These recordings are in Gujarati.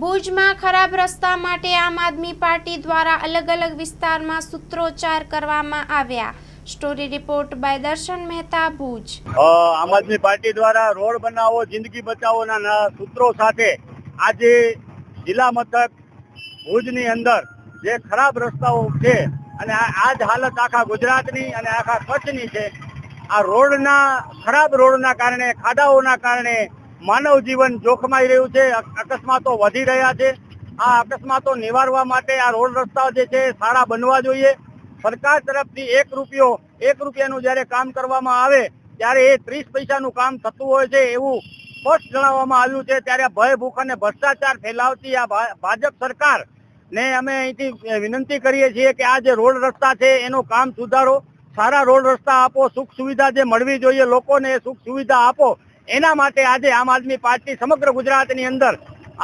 ભુજમાં ખરાબ રસ્તા માટે આમ આદમી પાર્ટી દ્વારા અલગ અલગ વિસ્તારમાં સૂત્રોચ્ચાર કરવામાં આવ્યા. સ્ટોરી રિપોર્ટ બાય દર્શન મહેતા, ભુજ. આમ આદમી પાર્ટી દ્વારા રોડ બનાવો, જિંદગી બચાવોના ના સૂત્રો સાથે આજે જિલ્લા મથક ભુજની અંદર જે ખરાબ રસ્તાઓ છે અને આ જ હાલત આખા ગુજરાતની અને આખા કચ્છની છે, આ રોડના ખરાબ રોડના કારણે, ખાડાઓના કારણે માનવ જીવન જોખમાઈ રહ્યું છે અકસ્માતો વધી રહ્યા છે. આ અકસ્માતો નિવારવા માટે આ રોડ રસ્તા જે છે સારા બનવા જોઈએ. સરકાર તરફથી એક રૂપિયો, એક રૂપિયાનું જ્યારે કામ કરવામાં આવે, ત્યારે એ ત્રીસ પૈસાનું કામ થતું હોય છે એવું સ્પષ્ટ જણાવવામાં આવ્યું છે. ત્યારે ભય, ભૂખ અને ભ્રષ્ટાચાર ફેલાવતી આ ભાજપ સરકાર ને અમે અહીંથી વિનંતી કરીએ છીએ કે આ જે રોડ રસ્તા છે એનું કામ સુધારો. સારા રોડ રસ્તા આપો, સુખ સુવિધા જે મળવી જોઈએ લોકોને સુખ સુવિધા આપો. એના માટે આજે આમ આદમી પાર્ટી સમગ્ર ગુજરાતની અંદર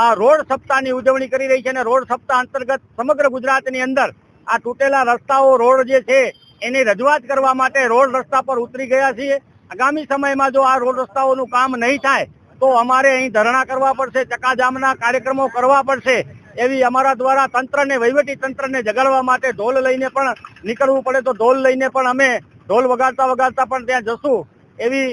આ રોડ સપ્તાહની ઉજવણી કરી રહી છે અને રોડ સપ્તાહ અંતર્ગત સમગ્ર ગુજરાતની અંદર આ તૂટેલા રસ્તાઓ, રોડ જે છે, એની રજૂઆત કરવા માટે રોડ રસ્તા પર ઉતરી ગયા છીએ. આગામી સમયમાં જો આ રોડ રસ્તાઓનું કામ નહીં થાય, તો અમારે અહીં ધરણા કરવા પડશે, ચકાજામના કાર્યક્રમો કરવા પડશે, એવી અમારા દ્વારા તંત્રને, વહીવટી તંત્રને જગાડવા માટે ઢોલ લઈને પણ નીકળવું પડે તો ઢોલ લઈને પણ અમે ઢોલ વગાડતા વગાડતા પણ ત્યાં જશું, એવી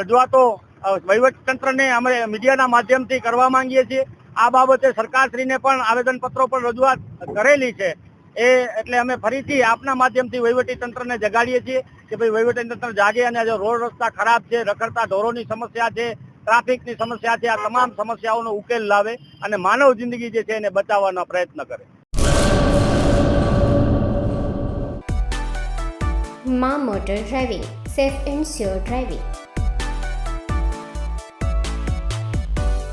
રજૂઆતો અ, વહીવટી અમે મીડિયાના માધ્યમથી કરવા માંગીએ છીએ. આ બાબતે સરકારશ્રીને પણ આવેદનપત્રો પણ રજૂઆત કરેલી છે. એ એટલે અમે ફરીથી આપના માધ્યમથી વહીવટી તંત્રને જગાડીએ છીએ કે ભાઈ વહીવટી જાગે અને જો રોડ રસ્તા ખરાબ છે રખડતા ઢોરોની સમસ્યા છે ટ્રાફિકની સમસ્યા છે આ તમામ સમસ્યાઓનો ઉકેલ લાવે અને માનવ જિંદગી જે છે એને બચાવવાનો પ્રયત્ન કરે. મા motor driving safe and sure driving.